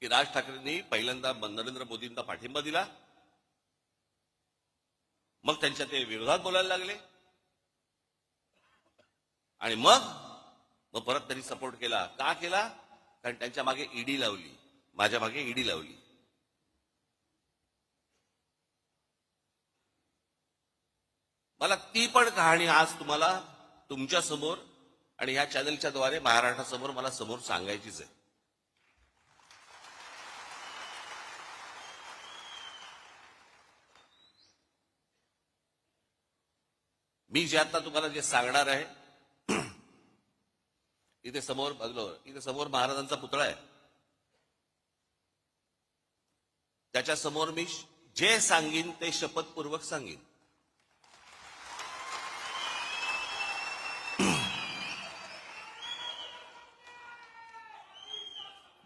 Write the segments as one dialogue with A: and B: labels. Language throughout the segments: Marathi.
A: की राज ठाकरेंनी पहिल्यांदा नरेंद्र मोदींना पाठिंबा दिला. मग त्यांच्या ते विरोधात बोलायला लागले. आणि मग मग परत त्यांनी सपोर्ट केला. का केला? कारण त्यांच्या मागे ईडी लावली. माझ्या मागे ईडी लावली. मला ती पण कहाणी आज तुम्हाला तुमच्यासमोर आणि या चॅनलच्या द्वारे महाराष्ट्रासमोर मला समोर सांगायचीच आहे. मी जे आता तुम्हाला जे सांगणार आहे इथे समोर बघलो इथे समोर महाराजांचा पुतळा आहे. त्याच्यासमोर मी जे सांगीन ते शपथपूर्वक सांगीन.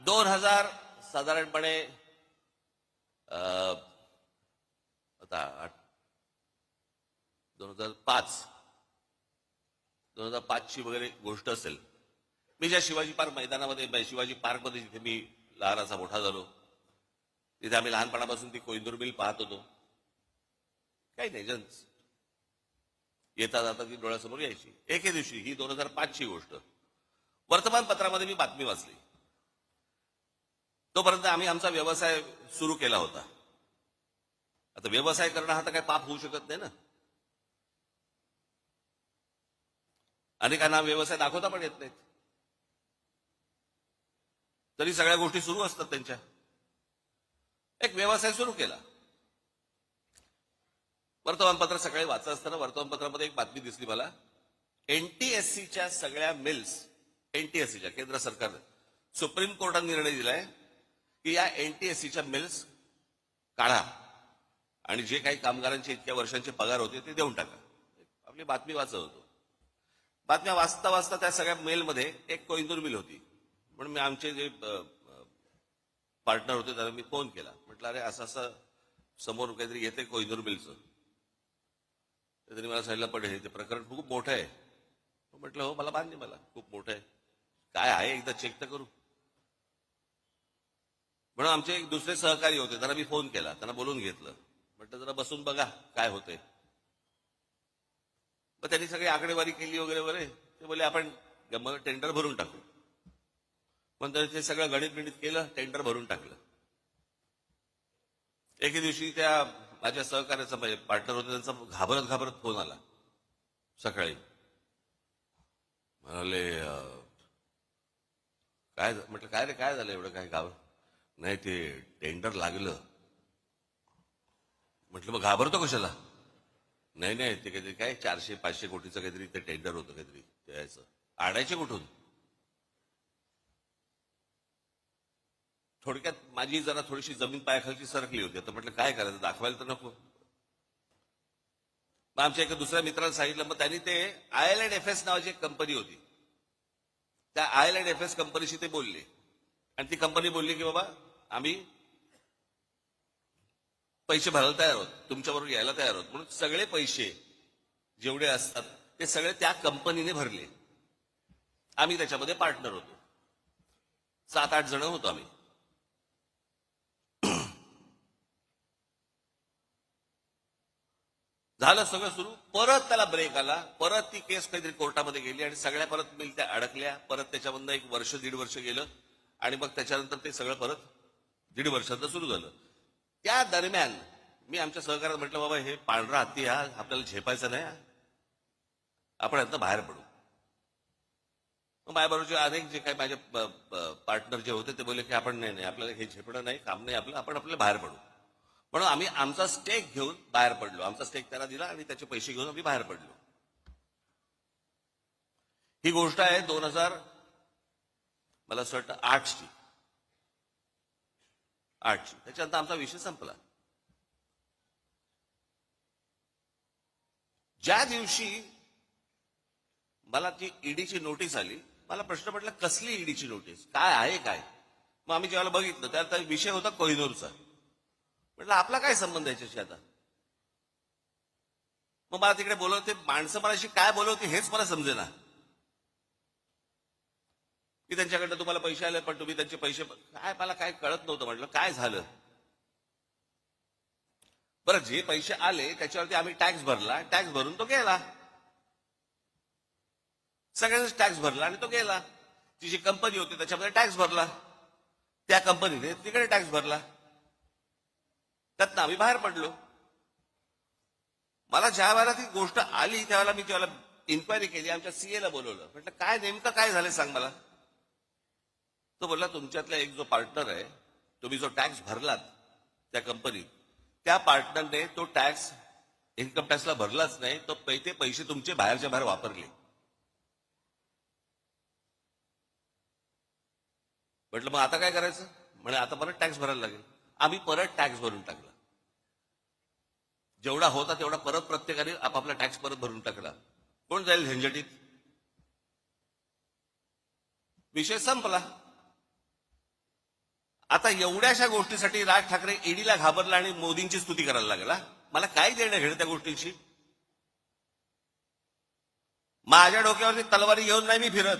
A: दोन हजार साधारणपणे अं, आता दोन हजार पाच दोन हजार पाचची वगैरे गोष्ट असेल. मी ज्या शिवाजी पार्क मैदानामध्ये शिवाजी पार्कमध्ये जिथे मी लहानाचा मोठा झालो तिथे आम्ही लहानपणापासून ती कोइंदूर मिल पाहत होतो. काही नाही जन्स येता जाता ती डोळ्यासमोर यायची. एके दिवशी ही दोन हजार पाचची गोष्ट. वर्तमानपत्रामध्ये मी बातमी वाचली. तोपर्यंत आम्ही आमचा व्यवसाय सुरू केला होता. आता व्यवसाय करणं हा तर काही पाप होऊ शकत नाही ना. अनेकांना व्यवसाय दाखवता पण येत नाहीत. तरी सगळ्या गोष्टी सुरू असतात त्यांच्या. एक व्यवसाय सुरू केला. वर्तमानपत्र सकाळी वाचत असताना वर्तमानपत्रामध्ये एक बातमी दिसली मला. एनटीएससीच्या सगळ्या मिल्स एनटीएससीच्या केंद्र सरकारने सुप्रीम कोर्टाने निर्णय दिलाय की या एनटीएससीच्या मिल्स काढा आणि जे काही कामगारांचे इतक्या वर्षांचे पगार होते ते देऊन टाका. आपली बातमी वाचत होतो. बातम्या वाचता वाचता त्या सगळ्या मेलमध्ये एक कोइंदूर मिल होती. म्हणून मी आमचे जे पार्टनर होते त्याला मी फोन केला. म्हटलं अरे असं असं समोर काहीतरी येते कोइंदूर मिलचं. त्यांनी मला सांगितलं पण हे ते प्रकरण खूप मोठं आहे. म्हटलं हो मला मान्य मला खूप मोठं आहे. काय आहे? एकदा चेक तर करू. म्हणून आमचे एक दुसरे सहकारी होते त्यांना मी फोन केला. त्यांना बोलून घेतलं. म्हटलं जरा बसून बघा काय होतंय. मग त्यांनी सगळी आकडेवारी केली वगैरे वगैरे ते बोले आपण टेंडर भरून टाकू. पण ते सगळं गणित बिणित केलं टेंडर भरून टाकलं. एके दिवशी त्या माझ्या सहकार्याचा म्हणजे पार्टनर होता त्यांचा घाबरत घाबरत फोन आला. सकाळी. म्हणाले काय म्हटलं काय रे काय झालं एवढं? काय घाबर नाही ते टेंडर लागलं. म्हटलं मग घाबरतो कशाला? नाही नाही ते काहीतरी काय चारशे पाचशे कोटीचं काहीतरी ते टेंडर होतं काहीतरी ते यायचं. आणायचे कुठून? थोडक्यात माझी जरा थोडीशी जमीन पायाखालची सरकली होती. आता म्हटलं काय करायचं? दाखवायला तर नको. मग आमच्या एका दुसऱ्या मित्राला सांगितलं मग त्यांनी ते I L island F S नावाची एक कंपनी होती. त्या I L and F S कंपनीशी ते बोलले. आणि ती कंपनी बोलली की बाबा आम्ही पैसे भरायला तयार आहोत तुमच्याबरोबर यायला तयार आहोत म्हणून सगळे पैसे जेवढे असतात ते सगळे त्या कंपनीने भरले. आम्ही त्याच्यामध्ये पार्टनर होतो. सात आठ जण होतो आम्ही. झालं सगळं सुरू. परत त्याला ब्रेक आला. परत ती केस काहीतरी कोर्टामध्ये गेली आणि सगळ्या परत मिल त्या अडकल्या. परत त्याच्यामधनं एक वर्ष दीड वर्ष गेलं. आणि मग त्याच्यानंतर ते सगळं परत दीड वर्षाचं सुरू झालं. त्या दरम्यान मी आमच्या सहकार्यात म्हटलं बाबा हे पांढरा हत्ती हा आपल्याला झेपायचा नाही आपण यातनं बाहेर पडू. मग माझ्याबरोबरचे अनेक जे काही माझे पार्टनर जे होते ते बोलले की आपण नाही नाही आपल्याला हे झेपणं नाही काम नाही आपलं आपण आपल्या बाहेर पडू. म्हणून आम्ही आमचा स्टेक घेऊन बाहेर पडलो. आमचा स्टेक त्याला दिला आणि त्याचे पैसे घेऊन आम्ही बाहेर पडलो. ही गोष्ट आहे दोन हजार मला असं वाटतं आठची. आठची त्याच्यानंतर आमचा विषय संपला. ज्या दिवशी मला ती ईडीची नोटीस आली मला प्रश्न पडला कसली ईडीची नोटीस? काय आहे काय? मग आम्ही जेव्हा बघितलं त्यात विषय होता कोहिनूरचा. म्हटलं आपला काय संबंध आहे याच्याशी आता? मग मला तिकडे बोलवते माणसं मलाशी काय बोलवते हेच मला समजेना. की त्यांच्याकडनं तुम्हाला पैसे आले पण तुम्ही त्यांचे पैसे काय मला काय कळत नव्हतं म्हटलं. काय झालं? बरं जे पैसे आले त्याच्यावरती आम्ही टॅक्स भरला टॅक्स भरून तो गेला. सगळ्यांनाच टॅक्स भरला आणि तो गेला. ती जी कंपनी होती त्याच्यामध्ये टॅक्स भरला. त्या कंपनीने तिकडे टॅक्स भरला. त्यातनं आम्ही बाहेर पडलो. मला ज्या वेळेला ती गोष्ट आली त्यावेळेला मी त्यावेळेला इन्क्वायरी केली आमच्या सीएला बोलवलं. म्हटलं काय नेमकं काय झालं सांग मला? तो बोलला तुमच्यातला एक जो पार्टनर आहे तुम्ही जो टॅक्स भरलात त्या कंपनीत त्या पार्टनरने तो टॅक्स इन्कम टॅक्सला भरलाच नाही तो पै- ते पैसे तुमचे बाहेरच्या बाहेर वापरले. म्हटलं मग आता काय करायचं? म्हणे आता परत टॅक्स भरायला लागेल. आम्ही परत टॅक्स भरून टाकला. जेवढा होता तेवढा परत प्रत्येकाने आपापला टॅक्स परत भरून टाकला. कोण जाईल झंझटीत? विषय संपला. आता एवढ्याशा गोष्टीसाठी राज ठाकरे ईडीला घाबरला आणि मोदींची स्तुती करायला लागला मला काय देणं घेणं त्या गोष्टींशी? माझ्या डोक्यावरती तलवारी घेऊन नाही मी फिरत.